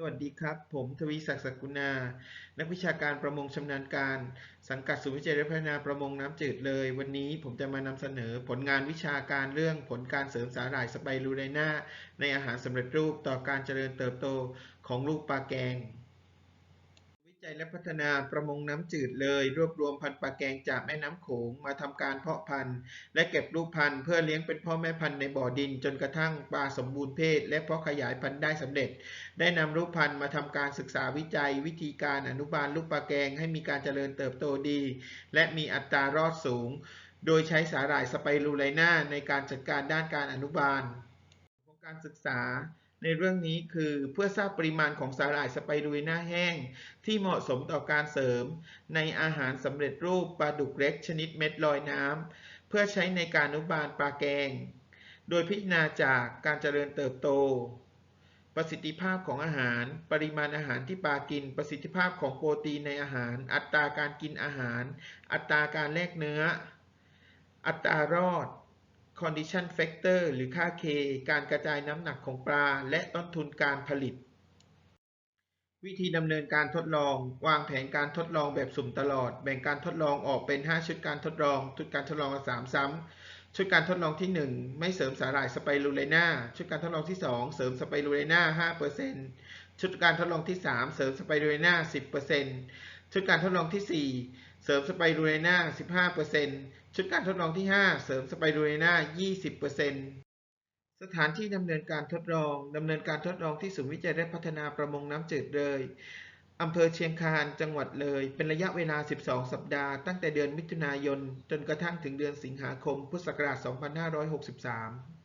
สวัสดีครับ ผมทวีศักดิ์สกุณา นักวิชาการประมงชำนาญการ สังกัดศูนย์วิจัยและพัฒนาประมงน้ำจืดเลย วันนี้ผมจะมานำเสนอผลงานวิชาการเรื่องผลการเสริมสาหร่ายสไปรูไดนาในอาหารสำเร็จรูปต่อการเจริญเติบโตของลูกปลาแกง จัยและพัฒนาประมงน้ำจืดเลย รวบรวมพันธุ์ปลาแกงจากแม่น้ำโขงมาทำการเพาะพันธุ์ และเก็บลูกพันธุ์เพื่อเลี้ยงเป็นพ่อแม่พันธุ์ในบ่อดินจนกระทั่งปลาสมบูรณ์เพศ และเพาะขยายพันธุ์ได้สำเร็จ ได้นำลูกพันธุ์มาทำการศึกษาวิจัย วิธีการอนุบาลลูกปลาแกงให้มีการเจริญเติบโตดี และมีอัตรารอดสูง โดยใช้สาหร่ายสไปรูไลนาในการจัดการด้านการอนุบาลของการศึกษา ในเรื่องนี้คือเพื่อทราบปริมาณของสาหร่ายสไปรูไลนาแห้ง ที่เหมาะสมต่อการเสริม ในอาหารสำเร็จรูปปลาดุกเล็กชนิดเม็ดลอยน้ำเพื่อใช้ในการอนุบาลปลาแกง โดยพิจารณาจากการเจริญเติบโต ประสิทธิภาพของอาหาร ปริมาณอาหารที่ปลากิน ประสิทธิภาพของโปรตีนในอาหาร อัตราการกินอาหาร อัตราการแลกเนื้อ อัตรารอด condition factor หรือค่า K การกระจายน้ำหนักของปลา และต้นทุนการผลิต วิธีดำเนินการทดลอง วางแผนการทดลองแบบสุ่มตลอด แบ่งการทดลองออกเป็น 5 ชุดการทดลอง ชุดการทดลองละ3ซ้ำ ชุดการทดลองที่ 1 ไม่เสริมสาหร่ายสไปรูไลนาชุดการทดลองที่ 2 เสริมสไปรูไลนา5%ชุดการทดลองที่ 3 เสริมสไปรูไลนา10%ชุดการทดลองที่ 4 เสริมสไปรูไลนา15% ชุดการทดลองที่ 5 เสริมสไปรูไลนา20%สถานที่ดำเนินการทดลองดำเนินการทดลองที่ศูนย์วิจัยและพัฒนาประมงน้ำจืดเลยอำเภอเชียงคานจังหวัดเลย เป็นระยะเวลา 12 สัปดาห์ ตั้งแต่เดือนมิถุนายน จนกระทั่งถึงเดือนสิงหาคม พุทธศักราช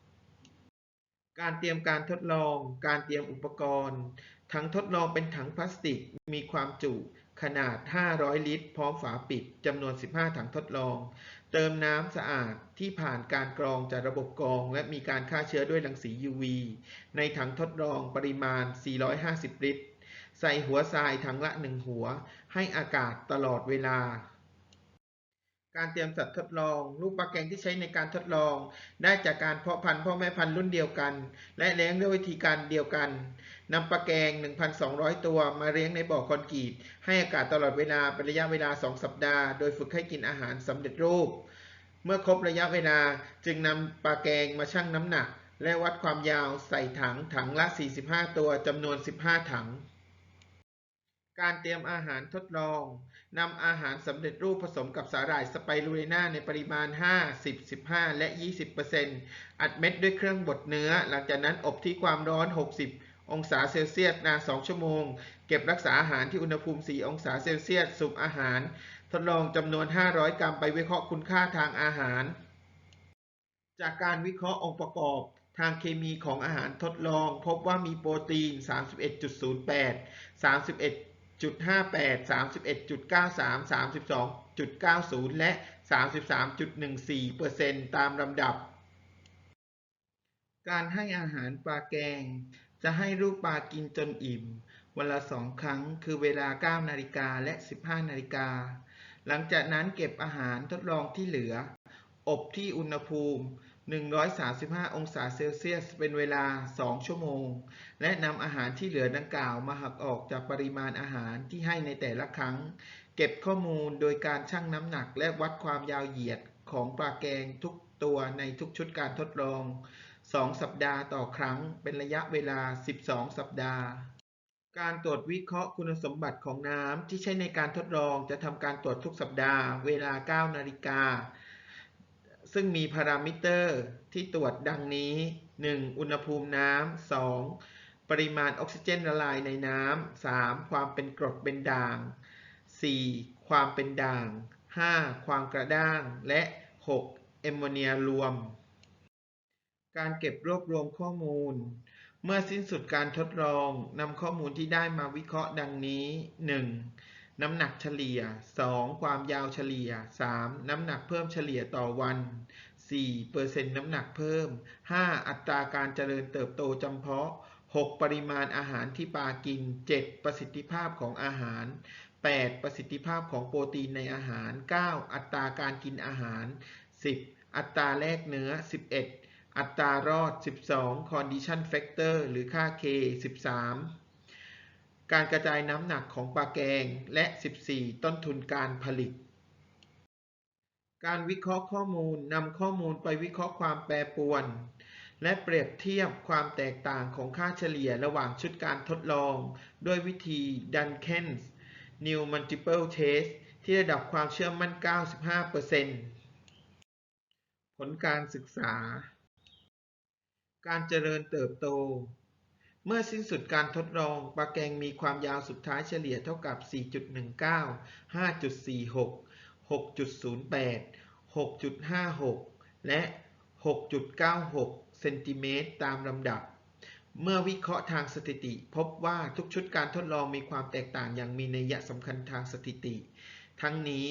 2563 การเตรียมการทดลอง การเตรียมอุปกรณ์ ถังทดลองเป็นถังพลาสติก มีความจุขนาด 500 ลิตร พร้อมฝาปิด จำนวน 15 ถังทดลอง เติมน้ำสะอาดที่ผ่านการกรองจากระบบกรอง และมีการฆ่าเชื้อด้วยรังสี UV ในถังทดลองปริมาณ 450 ลิตร ใส่หัวทรายถังละ 1 หัว ให้อากาศตลอดเวลา การเตรียมสัตว์ทดลอง ลูกปลาแกงที่ใช้ในการทดลอง ได้จากการเพาะพันธุ์พ่อแม่พันธุ์รุ่นเดียวกัน และเลี้ยงด้วยวิธีการเดียวกันนำปลาแกง 1,200 ตัวมาเลี้ยงในบ่อคอนกรีตให้อากาศตลอดเวลาเป็นระยะเวลา 2 สัปดาห์ โดยฝึกให้กินอาหารสำเร็จรูป เมื่อครบระยะเวลาจึงนำปลาแกงมาชั่งน้ำหนัก และวัดความยาวใส่ถังถังละ 45 ตัวจำนวน 15 ถัง การเตรียมอาหารทดลอง นำอาหารสำเร็จรูปผสมกับสาหร่ายสไปรูไลนาในปริมาณ 5 10 15 และ 20%อัดเม็ดด้วยเครื่องบดเนื้อ หลังจากนั้นอบที่ความร้อน 60 องศาเซลเซียสนาน 2 ชั่วโมง เก็บรักษาอาหารที่อุณหภูมิ 4 องศาเซลเซียสสุ่มอาหาร ทดลองจำนวน 500 กรัมไปวิเคราะห์คุณค่าทางอาหาร จากการวิเคราะห์องค์ประกอบทางเคมีของอาหารทดลอง พบว่ามีโปรตีน 31.08 31 31.58 31.93 32.90และ33.14%ตามลำดับ การให้อาหารปลาแกง จะให้ลูกปลากินจนอิ่ม วันละสองครั้งคือเวลา 9 นาฬิกาและ 15 นาฬิกา หลังจากนั้นเก็บอาหารทดลองที่เหลือ อบที่อุณหภูมิ 135 องศาเซลเซียส เป็นเวลา 2 ชั่วโมง และนำอาหารที่เหลือดังกล่าวมาหักออกจากปริมาณอาหารที่ให้ในแต่ละครั้ง เก็บข้อมูลโดยการชั่งน้ำหนักและวัดความยาวเหยียดของปลาแกงทุกตัวในทุกชุดการทดลอง 2 สัปดาห์ต่อครั้ง เป็นระยะเวลา 12 สัปดาห์การตรวจวิเคราะห์คุณสมบัติของน้ำที่ใช้ในการทดลองจะทำการตรวจทุกสัปดาห์ เวลา 9 นาฬิกา ซึ่งมีพารามิเตอร์ที่ตรวจดังนี้ 1. อุณหภูมิน้ำ 2. ปริมาณออกซิเจนละลายในน้ำ 3. ความเป็นกรดเป็นด่าง 4. ความเป็นด่าง 5. ความกระด้าง และ 6. แอมโมเนียรวม การเก็บรวบรวมข้อมูล เมื่อสิ้นสุดการทดลองนำข้อมูลที่ได้มาวิเคราะห์ดังนี้ 1. น้ำหนักเฉลี่ย 2. ความยาวเฉลี่ย 3. น้ำหนักเพิ่มเฉลี่ยต่อวัน 4. เปอร์เซ็นต์น้ำหนักเพิ่ม 5. อัตราการเจริญเติบโตจำเพาะ 6. ปริมาณอาหารที่ปลากิน 7. ประสิทธิภาพของอาหาร 8. ประสิทธิภาพของโปรตีนในอาหาร 9. อัตราการกินอาหาร 10. อัตราแลกเนื้อ 11. อัตรารอด 12. condition factor หรือค่า K 13 การกระจายน้ำหนักของปลาแกง และ 14 ต้นทุนการผลิต การวิเคราะห์ข้อมูลนำข้อมูลไปวิเคราะห์ความแปรปรวน และเปรียบเทียบความแตกต่างของค่าเฉลี่ยระหว่างชุดการทดลอง ด้วยวิธี Duncan's New Multiple Test ที่ระดับความเชื่อมั่น 95%ผลการศึกษา การเจริญเติบโต เมื่อสิ้นสุดการทดลองปลาแกงมีความยาวสุดท้ายเฉลี่ยเท่ากับ 4.19 5.46 6.08 6.56 และ 6.96 เซนติเมตรตามลำดับ เมื่อวิเคราะห์ทางสถิติ พบว่าทุกชุดการทดลองมีความแตกต่างอย่างมีนัยสำคัญทางสถิติ ทั้งนี้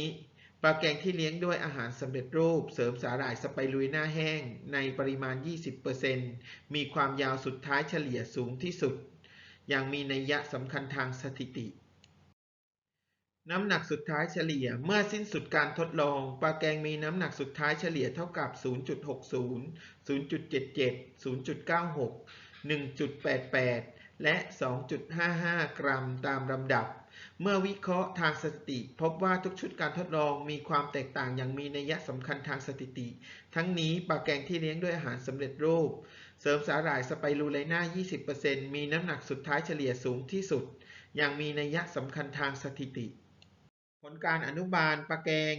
ปลาแกงที่เลี้ยงด้วยอาหารสำเร็จรูป เสริมสาหร่ายสไปรูลิน่าแห้ง ในปริมาณ 20%มีความยาวสุดท้ายเฉลี่ยสูงที่สุด อย่างมีนัยสำคัญทางสถิติ น้ำหนักสุดท้ายเฉลี่ย เมื่อสิ้นสุดการทดลอง ปลาแกงมีน้ำหนักสุดท้ายเฉลี่ยเท่ากับ 0.60 0.77 0.96 1.88 และ 2.55 กรัมตามลำดับ เมื่อวิเคราะห์ทางสถิติ พบว่าทุกชุดการทดลองมีความแตกต่างอย่างมีนัยสำคัญทางสถิติ ทั้งนี้ปลาแกงที่เลี้ยงด้วยอาหารสำเร็จรูป เสริมสาหร่ายสไปรูไลน่า 20%มีน้ำหนักสุดท้ายเฉลี่ยสูงที่สุด อย่างมีนัยสำคัญทางสถิติ ผลการอนุบาลปลาแกง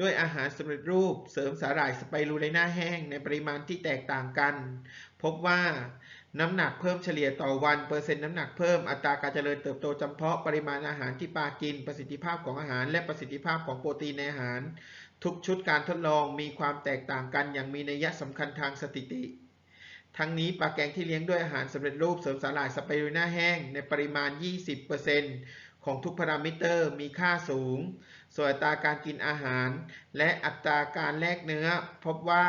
ด้วยอาหารสำเร็จรูป เสริมสาหร่ายสไปรูไลน่าแห้งในปริมาณที่แตกต่างกัน พบว่า น้ำหนักเพิ่มเฉลี่ยต่อวัน เปอร์เซ็นต์น้ำหนักเพิ่ม อัตราการเจริญเติบโตจำเพาะ ปริมาณอาหารที่ปลากิน ประสิทธิภาพของอาหาร และประสิทธิภาพของโปรตีนในอาหาร ทุกชุดการทดลองมีความแตกต่างกันอย่างมีนัยสำคัญทางสถิติ ทั้งนี้ปลาแกงที่เลี้ยงด้วยอาหารสำเร็จรูปเสริมสาหร่ายสไปรูน่าแห้ง ในปริมาณ 20%ของทุกพารามิเตอร์มีค่าสูง ส่วนอัตราการกินอาหาร และอัตราการแลกเนื้อ พบว่า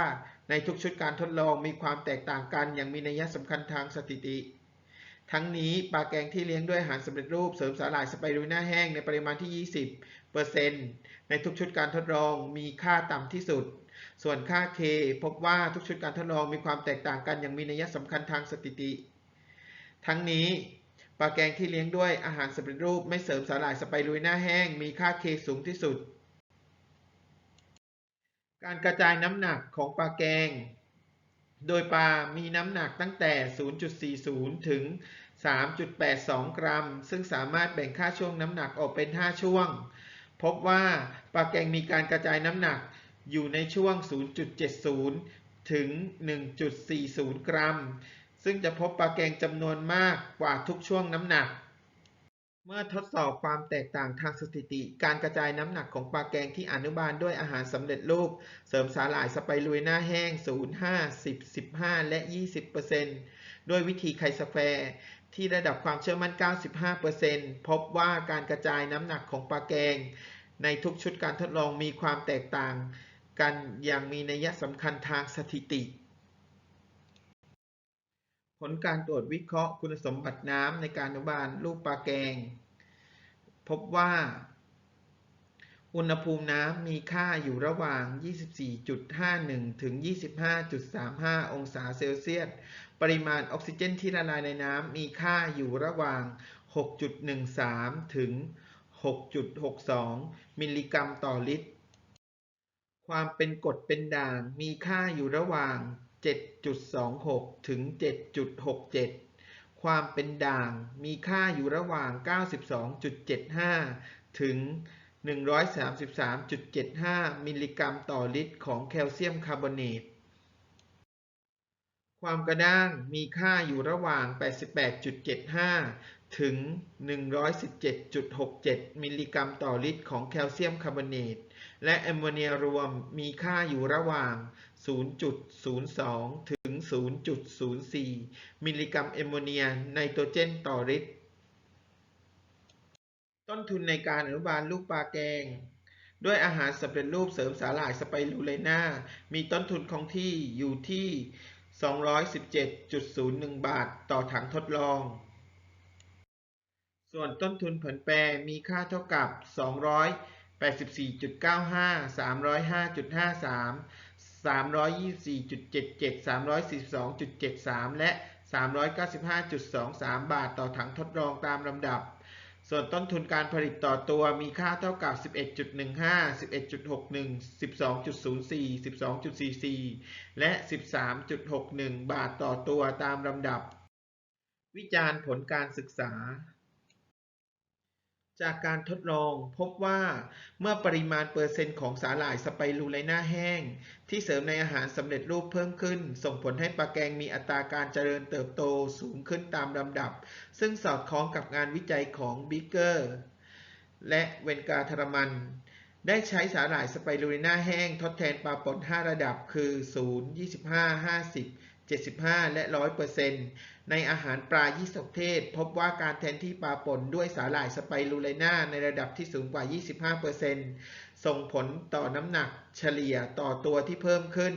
ในทุกชุดการทดลองมีความแตกต่างกันอย่างมีนัยสำคัญทางสถิติ ทั้งนี้ปลาแกงที่เลี้ยงด้วยอาหารสำเร็จรูปเสริมสาหร่ายสไปรูน่าแห้งในปริมาณที่ 20%ในทุกชุดการทดลองมีค่าต่ำที่สุด ส่วนค่า K พบว่าทุกชุดการทดลองมีความแตกต่างกันอย่างมีนัยสำคัญทางสถิติ ทั้งนี้ปลาแกงที่เลี้ยงด้วยอาหารสำเร็จรูปไม่เสริมสาหร่ายสไปรูน่าแห้งมีค่า K สูงที่สุด การกระจายน้ำหนักของปลาแกง โดยปลา มีน้ำหนักตั้งแต่ 0.40 ถึง 3.82 กรัม ซึ่งสามารถแบ่งค่าช่วงน้ำหนักออกเป็น 5 ช่วง พบว่าปลาแกงมีการกระจายน้ำหนักอยู่ในช่วง 0.70 ถึง 1.40 กรัม ซึ่งจะพบปลาแกงจำนวนมากกว่าทุกช่วงน้ำหนัก เมื่อทดสอบความแตกต่างทางสถิติ การกระจายน้ำหนักของปลาแกงที่อนุบาลด้วยอาหารสำเร็จรูป เสริมสาหร่ายสไปรูน่าแห้ง 0 5 10 15 และ 20%ด้วยวิธีไคสแฟร์ที่ระดับความเชื่อมั่น 95%พบว่าการกระจายน้ำหนักของปลาแกง ในทุกชุดการทดลองมีความแตกต่าง กันอย่างมีนัยสำคัญทางสถิติ ลการตรวจวิเคราะห์คุณสมบัติน้ำในการอนุบาลลูกปลาแกง พบว่า อุณหภูมิน้ำมีค่าอยู่ระหว่าง 24.51 ถึง 25.35 องศาเซลเซียส ปริมาณออกซิเจนที่ละลายในน้ำมีค่าอยู่ระหว่าง 6.13 ถึง 6.62 มิลลิกรัมต่อลิตร ความเป็นกรดเป็นด่างมีค่าอยู่ระหว่าง 7.26 ถึง 7.67 ความเป็นด่างมีค่าอยู่ระหว่าง 92.75 ถึง 133.75 มิลลิกรัมต่อลิตรของแคลเซียมคาร์บอเนต ความกระด้างมีค่าอยู่ระหว่าง 88.75 ถึง 117.67 มิลลิกรัมต่อลิตรของแคลเซียมคาร์บอเนต และแอมโมเนียรวมมีค่าอยู่ระหว่าง 0.02 ถึง 0.04 มิลลิกรัมแอมโมเนียไนโตรเจนต่อลิตร ต้นทุนในการอนุบาลลูกปลาแกง ด้วยอาหารสำเร็จรูปเสริมสาหร่ายสไปรูลิน่ามีต้นทุนคงที่อยู่ที่ 217.01 บาทต่อถังทดลอง ส่วนต้นทุนผลแปรมีค่าเท่ากับ 284.95 305.53 324.77 342.73 และ 395.23 บาทต่อถังทดลองตามลำดับ ส่วนต้นทุนการผลิตต่อตัวมีค่าเท่ากับ 11.15 11.61 12.04 12.44 และ 13.61 บาทต่อตัวตามลำดับ วิจารณ์ผลการศึกษา จากการทดลองพบว่าเมื่อปริมาณเปอร์เซ็นต์ของสาหร่ายสไปรูไลน่าแห้ง ที่เสริมในอาหารสำเร็จรูปเพิ่มขึ้น ส่งผลให้ปลาแกงมีอัตราการเจริญเติบโตสูงขึ้นตามลำดับ ซึ่งสอดคล้องกับงานวิจัยของบิเกอร์และเวนกาทรมัน ได้ใช้สาหร่ายสไปรูลิน่าแห้งทดแทนปลาป่น5 ระดับคือ 0 25 50 75 และ 100%ในอาหารปลายี่สกเทศ พบว่าการแทนที่ปลาป่นด้วยสาหร่ายสไปรูไลน่าในระดับที่สูงกว่า 25%ส่งผลต่อน้ำหนักเฉลี่ยต่อตัวที่เพิ่มขึ้น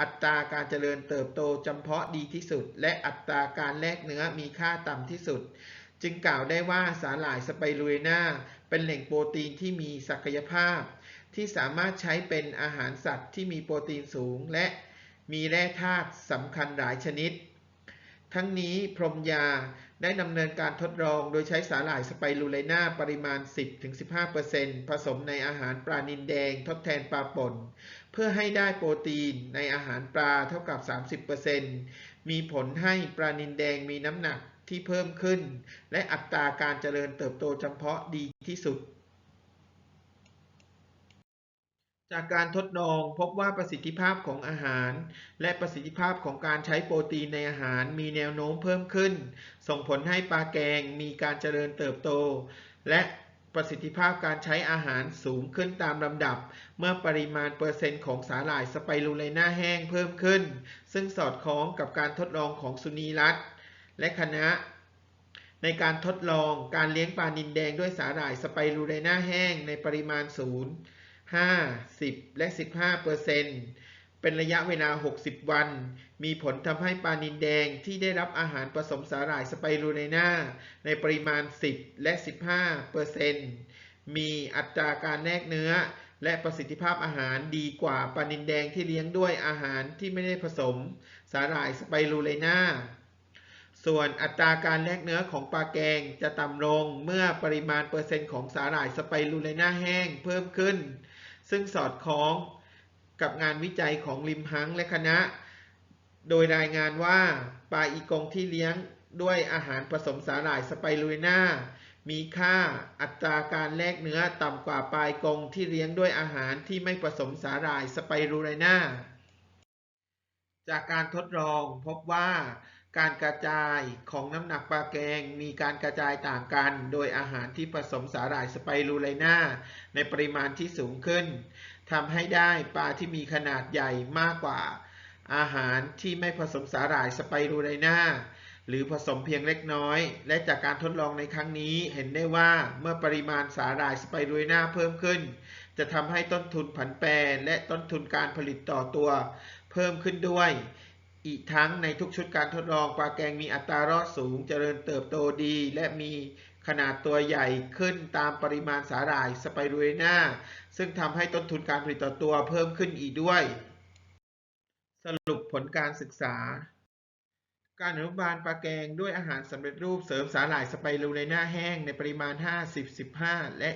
อัตราการเจริญเติบโตจำเพาะดีที่สุด และอัตราการแลกเนื้อมีค่าต่ำที่สุด จึงกล่าวได้ว่าสาหร่ายสไปรูไลน่าเป็นแหล่งโปรตีนที่มีศักยภาพ ที่สามารถใช้เป็นอาหารสัตว์ที่มีโปรตีนสูงและ มีแร่ธาตุสำคัญหลายชนิด ทั้งนี้พรมยาได้ดำเนินการทดลองโดยใช้สาหร่ายสไปรูไลน่าปริมาณ 10-15%ผสมในอาหารปลานิลแดงทดแทนปลาป่น เพื่อให้ได้โปรตีนในอาหารปลาเท่ากับ 30%มีผลให้ปลานิลแดงมีน้ำหนักที่เพิ่มขึ้น และอัตราการเจริญเติบโตจำเพาะดีที่สุด จากการทดลองพบว่าประสิทธิภาพของอาหาร และประสิทธิภาพของการใช้โปรตีนในอาหารมีแนวโน้มเพิ่มขึ้น ส่งผลให้ปลาแกงมีการเจริญเติบโต และประสิทธิภาพการใช้อาหารสูงขึ้นตามลำดับ เมื่อปริมาณเปอร์เซ็นต์ของสาหร่ายสไปรูไลน่าแห้งเพิ่มขึ้น ซึ่งสอดคล้องกับการทดลองของสุนีรัตน์และคณะ ในการทดลองการเลี้ยงปลานิลแดงด้วยสาหร่ายสไปรูไลน่าแห้งในปริมาณศูนย์ 5 10 และ 15เปอร์เซ็นต์เป็นระยะเวลา 60 วัน มีผลทำให้ปลานิลแดงที่ได้รับอาหารผสมสาหร่ายสไปรูไลน่าในปริมาณ 10 และ 15เปอร์เซ็นต์มีอัตราการแลกเนื้อ และประสิทธิภาพอาหารดีกว่าปลานิลแดงที่เลี้ยงด้วยอาหารที่ไม่ได้ผสมสาหร่ายสไปรูไลน่าส่วนอัตราการแลกเนื้อของปลาแกงจะต่ำลงเมื่อปริมาณเปอร์เซ็นต์ของสาหร่ายสไปรูไลน่าแห้งเพิ่มขึ้น ซึ่งสอดคล้องกับงานวิจัยของลิมฮังและคณะ โดยรายงานว่าปลาอีกงที่เลี้ยงด้วยอาหารผสมสาหร่ายสไปรูไลน่ามีค่าอัตราการแลกเนื้อต่ำกว่าปลายกงที่เลี้ยงด้วยอาหารที่ไม่ผสมสาหร่ายสไปรูไลน่า จากการทดลองพบว่า การกระจายของน้ำหนักปลาแกงมีการกระจายต่างกัน โดยอาหารที่ผสมสาหร่ายสไปรูไลน่าในปริมาณที่สูงขึ้นทำให้ได้ปลาที่มีขนาดใหญ่มากกว่า อาหารที่ไม่ผสมสาหร่ายสไปรูไลน่าหรือผสมเพียงเล็กน้อย และจากการทดลองในครั้งนี้เห็นได้ว่าเมื่อปริมาณสาหร่ายสไปรูไลน่าเพิ่มขึ้น จะทำให้ต้นทุนผันแปรและต้นทุนการผลิตต่อตัว เพิ่มขึ้นด้วย อีกทั้งในทุกชุดการทดลองปลาแกงมีอัตรารอดสูง เจริญเติบโตดี และมีขนาดตัวใหญ่ขึ้นตามปริมาณสาหร่ายสไปรูเอน่าซึ่งทำให้ต้นทุนการผลิตต่อตัวเพิ่มขึ้นอีกด้วย สรุปผลการศึกษา การอนุบาลปลาแกงด้วยอาหารสำเร็จรูปเสริมสาหร่ายสไปรูไลน่าแห้งในปริมาณ 50 15 และ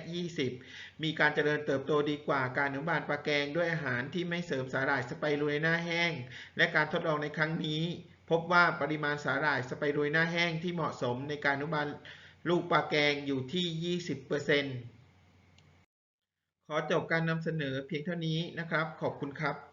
20 มีการเจริญเติบโตดีกว่าการอนุบาลปลาแกงด้วยอาหารที่ไม่เสริมสาหร่ายสไปรูไลน่าแห้ง และการทดลองในครั้งนี้ พบว่าปริมาณสาหร่ายสไปรูไลน่าแห้งที่เหมาะสมในการอนุบาลลูกปลาแกงอยู่ที่ 20%ขอจบการนำเสนอเพียงเท่านี้นะครับ ขอบคุณครับ